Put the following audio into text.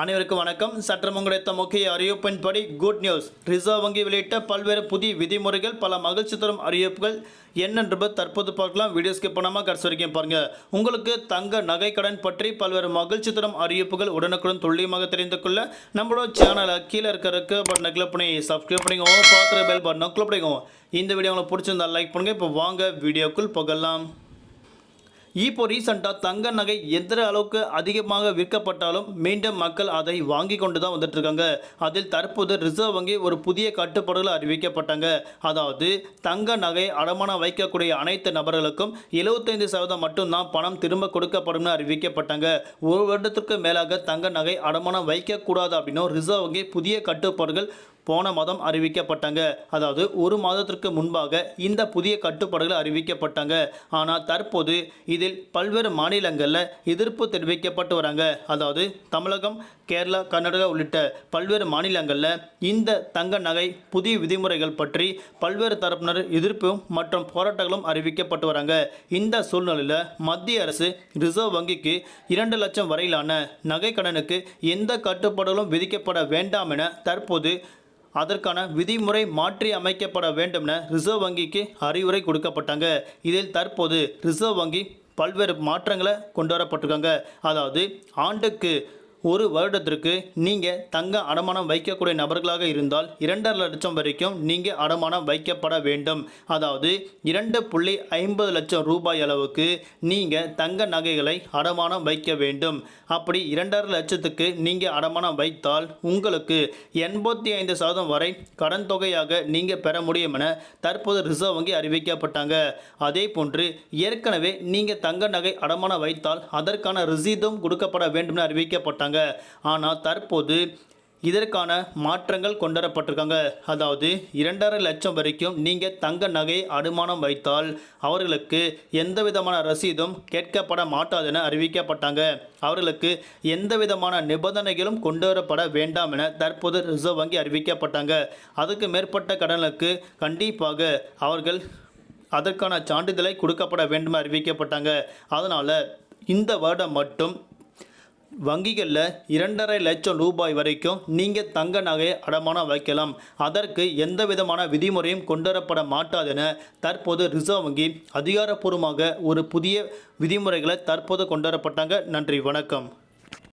அனைவருக்கும் வணக்கம். சற்றம் கிடைத்த முக்கிய அறிவிப்பின்படி குட் நியூஸ் ரிசர்வ் வங்கி வெளியிட்ட பல்வேறு புதிய விதிமுறைகள் பல மகிழ்ச்சி தரும் அறிவிப்புகள் என்னென்று தற்போது பார்க்கலாம். வீடியோஸ்க்கு பணமாக கடைசி வரைக்கும் பாருங்க. உங்களுக்கு தங்க நகை கடன் பற்றி பல்வேறு மகிழ்ச்சி தரும் அறிவிப்புகள் உடனுக்குடன் துல்லியமாக தெரிந்து கொள்ள நம்மளோட சேனலை கீழே இருக்கிறதுக்கு பட்டனை கிளிக் பண்ணி சப்ஸ்கிரைப் பண்ணிக்கோங்க. பார்க்குற பெல் பட்டனை கிளிக் பண்ணிக்கோங்க. இந்த வீடியோ உங்களுக்கு பிடிச்சிருந்தா லைக் பண்ணுங்கள் இப்போ வாங்க வீடியோக்குள் புகழலாம் இப்போ ரீசெண்டாக தங்க நகை எந்த அளவுக்கு அதிகமாக விற்கப்பட்டாலும் மீண்டும் மக்கள் அதை வாங்கி கொண்டு தான் வந்துட்டு இருக்காங்க அதில் தற்போது ரிசர்வ் வங்கி ஒரு புதிய கட்டுப்பாடுகள் அறிவிக்கப்பட்டாங்க. அதாவது தங்க நகை அடமானம் வைக்கக்கூடிய அனைத்து நபர்களுக்கும் 75% சதவீதம் மட்டும்தான் பணம் திரும்ப கொடுக்கப்படும்னு அறிவிக்கப்பட்டாங்க. ஒரு வருடத்திற்கு மேலாக தங்க நகை அடமானம் வைக்கக்கூடாது அப்படின்னும் ரிசர்வ் வங்கி புதிய கட்டுப்பாடுகள் போன மாதம் அறிவிக்கப்பட்டாங்க. அதாவது ஒரு மாதத்திற்கு முன்பாக இந்த புதிய கட்டுப்பாடுகள் அறிவிக்கப்பட்டாங்க. ஆனால் தற்போது இதில் பல்வேறு மாநிலங்களில் எதிர்ப்பு தெரிவிக்கப்பட்டு வராங்க. அதாவது தமிழகம் கேரளா கர்நாடகா உள்ளிட்ட பல்வேறு மாநிலங்களில் இந்த தங்க நகை புதிய விதிமுறைகள் பற்றி பல்வேறு தரப்பினர் எதிர்ப்பும் மற்றும் போராட்டங்களும் அறிவிக்கப்பட்டு வராங்க. இந்த சூழ்நிலையில் மத்திய அரசு ரிசர்வ் வங்கிக்கு இரண்டு லட்சம் வரையிலான நகை கடனுக்கு எந்த கட்டுப்பாடுகளும் விதிக்கப்பட வேண்டாம் என தற்போது அதற்கான விதிமுறை மாற்றி அமைக்கப்பட வேண்டும் என ரிசர்வ் வங்கிக்கு அறிவுரை கொடுக்கப்பட்டாங்க. இதில் தற்போது ரிசர்வ் வங்கி பல்வேறு மாற்றங்களை கொண்டு வரப்பட்டிருக்காங்க. அதாவது ஆண்டுக்கு ஒரு வருடத்திற்கு நீங்கள் தங்க அடமானம் வைக்கக்கூடிய நபர்களாக இருந்தால் இரண்டரை லட்சம் வரைக்கும் நீங்கள் அடமானம் வைக்கப்பட வேண்டும். அதாவது இரண்டு புள்ளி ஐம்பது லட்சம் ரூபாய் அளவுக்கு நீங்கள் தங்க நகைகளை அடமானம் வைக்க வேண்டும். அப்படி இரண்டரை லட்சத்துக்கு நீங்கள் அடமானம் வைத்தால் உங்களுக்கு எண்பத்தி ஐந்து சதவீதம் வரை கடன் தொகையாக நீங்கள் பெற முடியும் என தற்போது ரிசர்வ் வங்கி அறிவிக்கப்பட்டாங்க. அதே போன்று ஏற்கனவே நீங்கள் தங்க நகை அடமானம் வைத்தால் அதற்கான ரிசீதும் கொடுக்கப்பட வேண்டும் என அறிவிக்கப்பட்டாங்க. ஆனால் தற்போது இதற்கான மாற்றங்கள் கொண்டு வரப்பட்டிருக்காங்க அதாவது இரண்டரை லட்சம் வரைக்கும் நீங்கள் தங்க நகை அடுமானம் வைத்தால் அவர்களுக்கு எந்த விதமான ரசீதும் கேட்கப்பட மாட்டாது என அறிவிக்கப்பட்டாங்க. அவர்களுக்கு எந்த விதமான நிபந்தனைகளும் கொண்டு வரப்பட வேண்டாம் என தற்போது ரிசர்வ் வங்கி அறிவிக்கப்பட்டாங்க. அதுக்கு மேற்பட்ட கடனுக்கு கண்டிப்பாக அவர்கள் அதற்கான சான்றிதழை கொடுக்கப்பட வேண்டும் அறிவிக்கப்பட்டாங்க. அதனால் இந்த வருடம் மட்டும் வங்கிகளில் இரண்டரை லட்சம் ரூபாய் வரைக்கும் நீங்கள் தங்க நகையை அடமானம் வைக்கலாம். அதற்கு எந்த விதமான விதிமுறையும் கொண்டுவரப்பட மாட்டாது என தற்போது ரிசர்வ் வங்கி அதிகாரப்பூர்வமாக ஒரு புதிய விதிமுறைகளை தற்போது கொண்டுவரப்பட்டாங்க. நன்றி வணக்கம்.